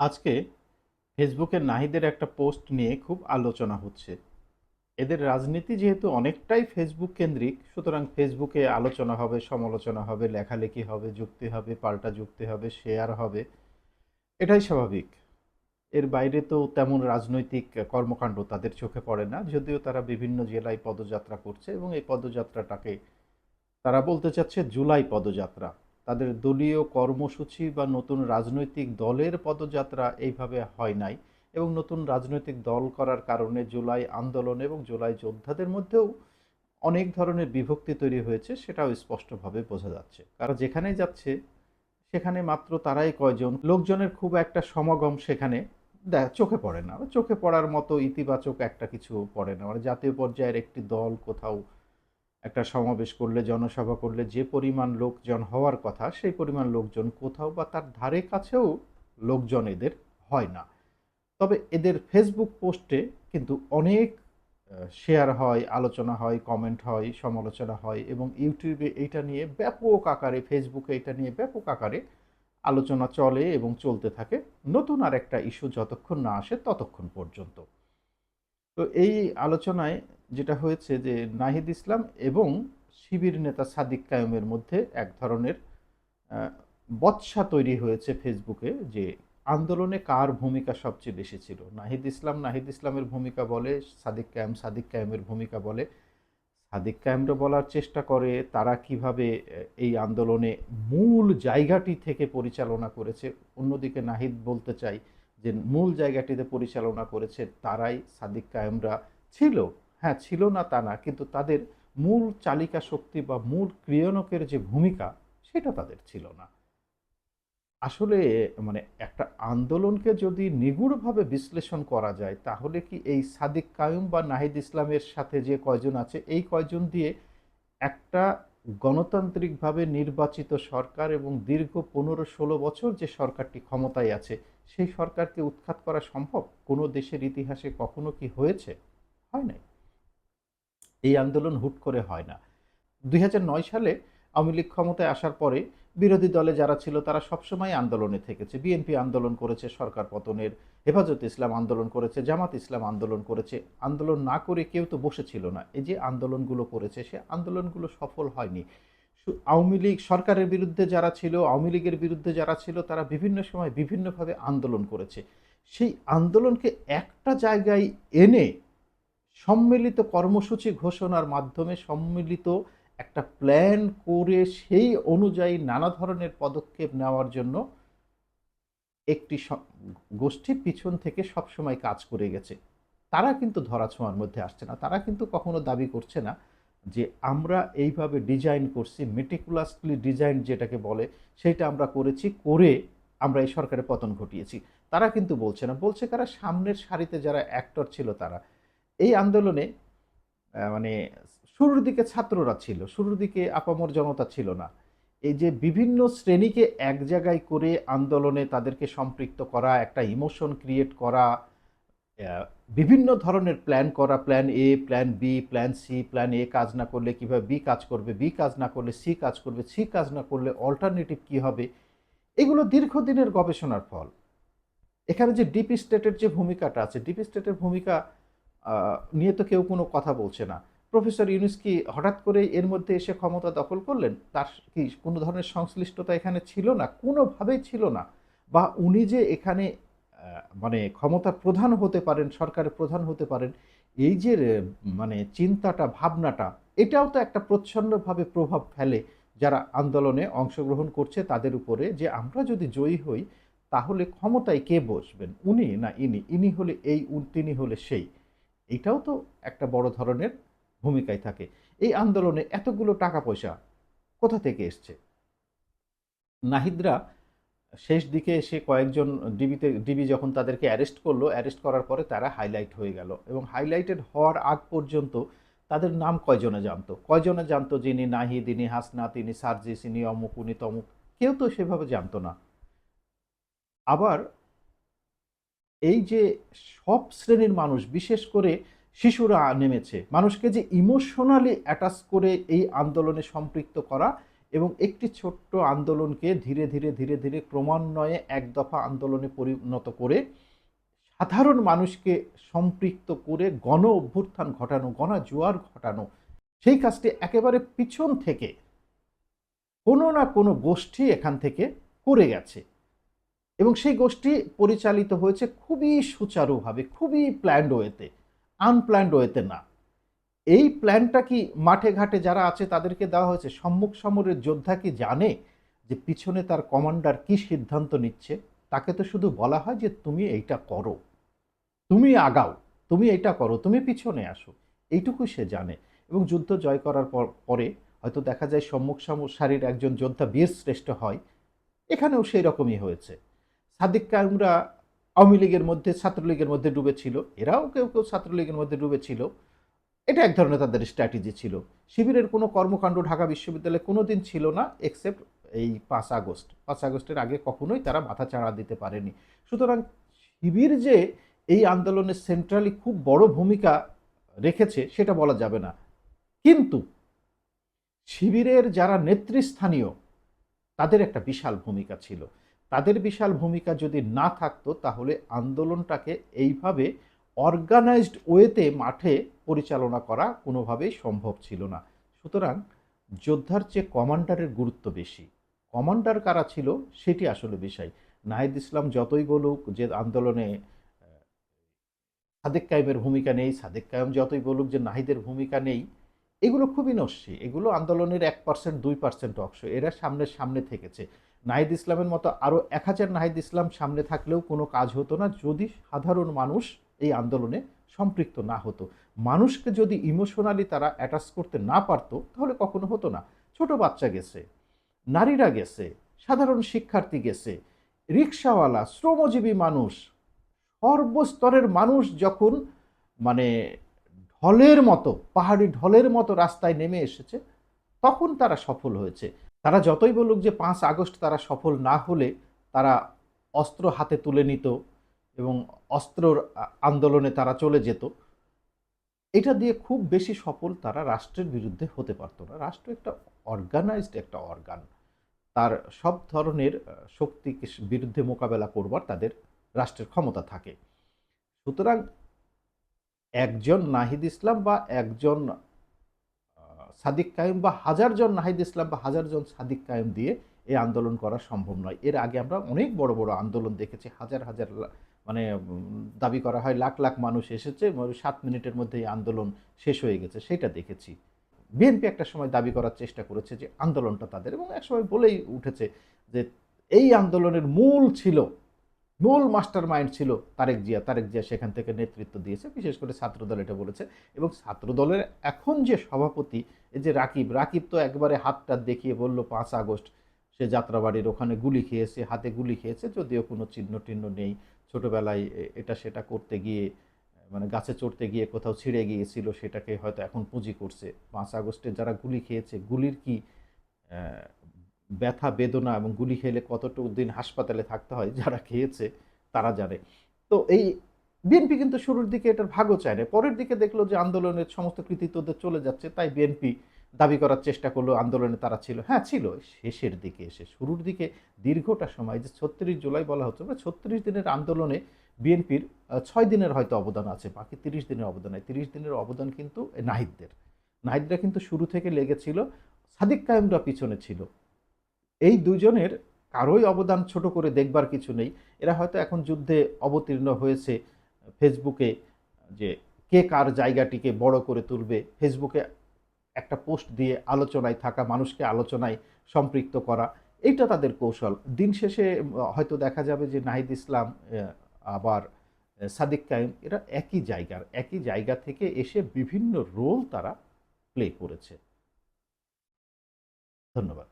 আজকে ফেসবুকে নাহিদের একটা পোস্ট নিয়ে খুব আলোচনা হচ্ছে। এদের রাজনীতি যেহেতু অনেকটাই ফেসবুক কেন্দ্রিক, সুতরাং ফেসবুকে আলোচনা হবে, সমালোচনা হবে, লেখালেখি হবে, যুক্তি হবে, পাল্টা যুক্তি হবে, শেয়ার হবে, এটাই স্বাভাবিক। এর বাইরে তো তেমন রাজনৈতিক কর্মকাণ্ড তাদের চোখে পড়ে না, যদিও তারা বিভিন্ন জেলায় পদযাত্রা করছে এবং এই পদযাত্রাটাকে তারা বলতে চাচ্ছে জুলাই পদযাত্রা। তাদের দলীয় কর্মসূচি বা নতুন রাজনৈতিক দলের পদযাত্রা এইভাবে হয় নাই এবং নতুন রাজনৈতিক দল করার কারণে জুলাই আন্দোলন এবং জুলাই যোদ্ধাদের মধ্যেও অনেক ধরনের বিভক্তি তৈরি হয়েছে, সেটাও স্পষ্টভাবে বোঝা যাচ্ছে। কারণ যেখানেই যাচ্ছে, সেখানে মাত্র তারাই কয়জন, লোকজনের খুব একটা সমাগম সেখানে চোখে পড়ে না। চোখে পড়ার মতো ইতিবাচক একটা কিছু পড়ে না। মানে জাতীয় পর্যায়ের একটি দল কোথাও একটা সমাবেশ করলে, জনসভা করলে যে পরিমাণ লোকজন হওয়ার কথা, সেই পরিমাণ লোকজন কোথাও বা তার ধারে কাছেও লোকজন এদের হয় না। তবে এদের ফেসবুক পোস্টে কিন্তু অনেক শেয়ার হয়, আলোচনা হয় কমেন্ট হয়, সমালোচনা হয় এবং ইউটিউবে এইটা নিয়ে ব্যাপক আকারে ফেসবুকে এটা নিয়ে ব্যাপক আকারে আলোচনা চলে এবং চলতে থাকে। নতুন আর একটা ইস্যু যতক্ষণ না আসে ততক্ষণ পর্যন্ত। তো এই আলোচনায় যেটা হয়েছে যে নাহিদ ইসলাম এবং শিবির নেতা সাদিক কায়েমের মধ্যে এক ধরনের বৎসা তৈরি হয়েছে ফেসবুকে যে আন্দোলনে কার ভূমিকা সবচেয়ে বেশি ছিল। নাহিদ ইসলাম, নাহিদ ইসলামের ভূমিকা বলে, সাদিক কায়েম, সাদিক কায়েমের ভূমিকা বলে। সাদিক কায়েমরা বলার চেষ্টা করে, তারা কীভাবে এই আন্দোলনে মূল জায়গাটি থেকে পরিচালনা করেছে। অন্যদিকে নাহিদ বলতে চাই যে মূল জায়গাটিতে পরিচালনা করেছে তারাই সাদিক কায়েমরা ছিল। হ্যাঁ ছিল না তা না, কিন্তু তাদের মূল চালিকা শক্তি বা মূল ক্রিয়ানকের যে ভূমিকা সেটা তাদের ছিল না। আসলে মানে একটা আন্দোলনকে যদি নিগুড়ভাবে বিশ্লেষণ করা যায়, তাহলে কি এই সাদিক কায়ুম বা নাহিদ ইসলামের সাথে যে কয়জন আছে, এই কয়জন দিয়ে একটা গণতান্ত্রিকভাবে নির্বাচিত সরকার এবং দীর্ঘ পনেরো ষোলো বছর যে সরকারটি ক্ষমতায় আছে সেই সরকারকে উৎখাত করা সম্ভব? কোনো দেশের ইতিহাসে কখনো কি হয়েছে? হয় নাই। এই আন্দোলন হুট করে হয় না। দুই হাজার নয় সালে আওয়ামী লীগ ক্ষমতায় আসার পরে বিরোধী দলে যারা ছিল তারা সবসময় আন্দোলনে থেকেছে। বিএনপি আন্দোলন করেছে, সরকার পতনের হেফাজত ইসলাম আন্দোলন করেছে, জামাত ইসলাম আন্দোলন করেছে। আন্দোলন না করে কেউ তো বসেছিল না। এই যে আন্দোলনগুলো করেছে, সে আন্দোলনগুলো সফল হয়নি। আওয়ামী লীগ সরকারের বিরুদ্ধে যারা ছিল, আওয়ামী লীগের বিরুদ্ধে যারা ছিল, তারা বিভিন্ন সময় বিভিন্নভাবে আন্দোলন করেছে। সেই আন্দোলনকে একটা জায়গায় এনে সম্মিলিত কর্মসূচি ঘোষণার মাধ্যমে সম্মিলিত একটা প্ল্যান করে সেই অনুযায়ী নানা ধরনের পদক্ষেপ নেওয়ার জন্য একটি গোষ্ঠী পিছন থেকে সবসময় কাজ করে গেছে। তারা কিন্তু ধরাছোঁয়ার মধ্যে আসছে না। তারা কিন্তু কখনো দাবি করছে না। যে আমরা এইভাবে ডিজাইন করছি মেটিকুলাসলি ডিজাইন যেটাকে বলে, সেটা আমরা করেছি, করে আমরা এই সরকারের পতন ঘটিয়েছি। তারা কিন্তু বলছে না। বলছে কারা? সামনের সারিতে যারা অ্যাক্টর ছিল তারা। এই আন্দোলনে মানে শুরুর দিকে ছাত্ররা ছিল, শুরুর দিকে আপামর জনতা ছিল না। এই যে বিভিন্ন শ্রেণীকে এক জায়গায় করে আন্দোলনে তাদেরকে সম্পৃক্ত করা, একটা ইমোশন ক্রিয়েট করা বিভিন্ন ধরনের প্ল্যান করা plan A plan B plan C plan A কাজ না করলে কীভাবে বি কাজ করবে বি কাজ না করলে সি কাজ করবে সি কাজ না করলে অল্টারনেটিভ কি হবে? এগুলো দীর্ঘদিনের গবেষণার ফল। এখানে যে ডিপ স্টেটের যে ভূমিকাটা আছে ডিপ স্টেটের ভূমিকা নিয়ে তো কেউ কোনো কথা বলছে না। প্রফেসর ইউনুস কি হঠাৎ করে এর মধ্যে এসে ক্ষমতা দখল করলেন? তার কি কোনো ধরনের সংশ্লিষ্টতা এখানে ছিল না? কোনোভাবেই ছিল না। বা উনি যে এখানে মানে ক্ষমতার প্রধান হতে পারেন, সরকারের প্রধান হতে পারেন, এই যে মানে চিন্তাটা, ভাবনাটা, এটাও তো একটা প্রচ্ছন্নভাবে প্রভাব ফেলে যারা আন্দোলনে অংশগ্রহণ করছে তাদের উপরে যে আমরা যদি জয়ী হই, তাহলে ক্ষমতায় কে বসবেন? উনি না ইনি? ইনি হলে এই তিনি হলে সেই? এটাও তো একটা বড় ধরনের ভূমিকায় থাকে। এই আন্দোলনে এতগুলো টাকা পয়সা কোথা থেকে এসছে? নাহিদরা শেষ দিকে এসে কয়েকজন ডিবিতে, ডিবি যখন তাদেরকে অ্যারেস্ট করল অ্যারেস্ট করার পরে তারা হাইলাইট হয়ে গেল। এবং হাইলাইটেড হওয়ার আগ পর্যন্ত তাদের নাম কয়জনে জানতো? কয়জনে জানতো যিনি নাহিদ, ইনি হাসনা তিনি সার্জিস, ইনি অমুক, উনি তমুক? কেউ তো সেভাবে জানতো না। আবার এই যে সব শ্রেণির মানুষ, বিশেষ করে শিশুরা নেমেছে, মানুষকে যে ইমোশনালি অ্যাটাচ করে এই আন্দোলনে সম্পৃক্ত করা এবং একটি ছোট্ট আন্দোলনকে ধীরে ধীরে ধীরে ধীরে ক্রমান্বয়ে এক দফা আন্দোলনে পরিণত করে সাধারণ মানুষকে সম্পৃক্ত করে গণ অভ্যুত্থান ঘটানো, গণ জোয়ার ঘটানো, সেই কাজটি একেবারে পিছন থেকে কোনো না কোনো গোষ্ঠী এখান থেকে করে গেছে। এবং সেই গোষ্ঠী পরিচালিত হয়েছে খুবই সুচারুভাবে, খুবই প্ল্যান্ড ওয়েতে আনপ্ল্যান্ড ওয়েতে না। এই প্ল্যানটা কি মাঠে ঘাটে যারা আছে তাদেরকে দেওয়া হয়েছে? সম্মুখ সমরের যোদ্ধা কি জানে যে পিছনে তার কমান্ডার কি সিদ্ধান্ত নিচ্ছে? তাকে তো শুধু বলা হয় যে তুমি এইটা করো। তুমি আগাও, তুমি এটা করো, তুমি পিছনে আসো। এইটুকু সে জানে। এবং যুদ্ধ জয় করার পর, পরে হয়তো দেখা যায় সম্মুখ সারির একজন যোদ্ধা বীর শ্রেষ্ঠ হয়। এখানেও সেই রকমই হয়েছে। সাদিক কায়ুমরা আওয়ামী লীগের মধ্যে, ছাত্রলীগের মধ্যে ডুবেছিল। এরাও কেউ কেউ ছাত্রলীগের মধ্যে ডুবেছিল। এটা এক ধরনের তাদের স্ট্র্যাটেজি ছিল। শিবিরের কোনো কর্মকাণ্ড ঢাকা বিশ্ববিদ্যালয়ে কোনো দিন ছিল না এক্সেপ্ট এই পাঁচ আগস্ট। পাঁচ আগস্টের আগে কখনোই তারা মাথা চাড়া দিতে পারেনি। সুতরাং শিবির যে এই আন্দোলনে সেন্ট্রালি খুব বড় ভূমিকা রেখেছে, সেটা বলা যাবে না। কিন্তু শিবিরের যারা নেতৃস্থানীয়, তাদের একটা বিশাল ভূমিকা ছিল। তাদের বিশাল ভূমিকা যদি না থাকতো, তাহলে আন্দোলনটাকে এইভাবে অর্গানাইজড ওয়েতে মাঠে পরিচালনা করা কোনোভাবেই সম্ভব ছিল না। সুতরাং যোদ্ধার চেয়ে কমান্ডারের গুরুত্ব বেশি। কমান্ডার কারা ছিল সেটি আসলে বিষয়। নাহিদ ইসলাম যতই বলুক যে আন্দোলনে সাদেক কায়েমের ভূমিকা নেই, সাদেক কায়েম যতই বলুক যে নাহিদের ভূমিকা নেই, এগুলো খুবই নস্যি। এগুলো আন্দোলনের এক পার্সেন্ট দুই পার্সেন্ট অংশ। এরা সামনের সামনে থেকেছে। নাহিদ ইসলামের মতো আরও এক হাজার নাহিদ ইসলাম সামনে থাকলেও কোনো কাজ হতো না। যদি সাধারণ মানুষ এই আন্দোলনে সম্পৃক্ত না হতো। মানুষকে যদি ইমোশনালি তারা অ্যাটাচ করতে না পারতো, তাহলে কখনো হতো না। ছোট বাচ্চা গেছে, নারীরা গেছে, সাধারণ শিক্ষার্থী গেছে, রিক্সাওয়ালা, শ্রমজীবী মানুষ, সর্বস্তরের মানুষ যখন মানে ঢলের মতো, পাহাড়ি ঢলের মতো রাস্তায় নেমে এসেছে, তখন তারা সফল হয়েছে। তারা যতই বলুক যে পাঁচ আগস্ট তারা সফল না হলে তারা অস্ত্র হাতে তুলে নিত এবং অস্ত্রর আন্দোলনে তারা চলে যেত। এটা দিয়ে খুব বেশি সফল তারা রাষ্ট্রের বিরুদ্ধে হতে পারতো না। রাষ্ট্র একটা অর্গানাইজড একটা অর্গান তার সব ধরনের শক্তিকে বিরুদ্ধে মোকাবেলা করবার তাদের রাষ্ট্রের ক্ষমতা থাকে। সুতরাং একজন নাহিদ ইসলাম বা একজন সাদিক কায়েম বা হাজারজন নাহিদ ইসলাম বা হাজারজন সাদিক কায়েম দিয়ে এই আন্দোলন করা সম্ভব নয়। এর আগে আমরা অনেক বড় বড় আন্দোলন দেখেছি, হাজার হাজার মানে দাবি করা হয়, লাখ লাখ মানুষ এসেছে সাত মিনিটের মধ্যে এই আন্দোলন শেষ হয়ে গেছে, সেটা দেখেছি। বিএনপি একটা সময় দাবি করার চেষ্টা করেছে যে আন্দোলনটা তাদের, এবং একসময় বলেই উঠেছে যে এই আন্দোলনের মূল ছিল, মূল মাস্টার মাইন্ড ছিল তারেক জিয়া তারেক জিয়া সেখান থেকে নেতৃত্ব দিয়েছে, বিশেষ করে ছাত্রদল এটা বলেছে, এবং ছাত্রদলের এখন যে সভাপতি, এই যে রাকিব রাকিব তো একবারে হাতটা দেখিয়ে বলল, পাঁচ আগস্ট সে যাত্রাবাড়ির ওখানে গুলি খেয়েছে, হাতে গুলি খেয়েছে, যদিও কোনো চিহ্ন টিহ্ন নেই ছোটোবেলায় এটা সেটা করতে গিয়ে মানে গাছে চড়তে গিয়ে কোথাও ছিঁড়ে গিয়েছিল, সেটাকে হয়তো এখন পুঁজি করছে। পাঁচ আগস্টে যারা গুলি খেয়েছে, গুলির কি ব্যথা, বেদনা এবং গুলি খেলে কতটুকু দিন হাসপাতালে থাকতে হয়, যারা খেয়েছে, তারা জানে। তো এই বিএনপি কিন্তু শুরুর দিকে এটার ভাগও চায় না। পরের দিকে দেখল যে আন্দোলনের সমস্ত কৃতিত্বদের চলে যাচ্ছে, তাই বিএনপি দাবি করার চেষ্টা করল আন্দোলনে তারা ছিল। হ্যাঁ ছিল। শেষের দিকে এসে, শুরুর দিকে দীর্ঘটা সময় যে ছত্রিশ জুলাই বলা হচ্ছে বা ছত্রিশ দিনের আন্দোলনে বিএনপির ছয় দিনের হয়তো অবদান আছে, বাকি তিরিশ দিনের অবদান হয় তিরিশ দিনের অবদান কিন্তু নাহিদদের। নাহিদরা কিন্তু শুরু থেকে লেগেছিল, সাদিক কায়েমরা পিছনে ছিল। এই দুজনের কারোই অবদান ছোট করে দেখবার কিছু নেই। এরা হয়তো এখন যুদ্ধে অবতীর্ণ হয়েছে, ফেসবুকে যে কে কার জায়গাটিকে বড় করে তুলবে, ফেসবুকে একটা পোস্ট দিয়ে আলোচনায় থাকা, মানুষকে আলোচনায় সম্পৃক্ত করা, এইটা তাদের কৌশল। দিন শেষে হয়তো দেখা যাবে যে নাহিদ ইসলাম আবার সাদিক কায়েম, এরা একই জায়গার, একই জায়গা থেকে এসে বিভিন্ন রোল তারা প্লে করেছে। ধন্যবাদ।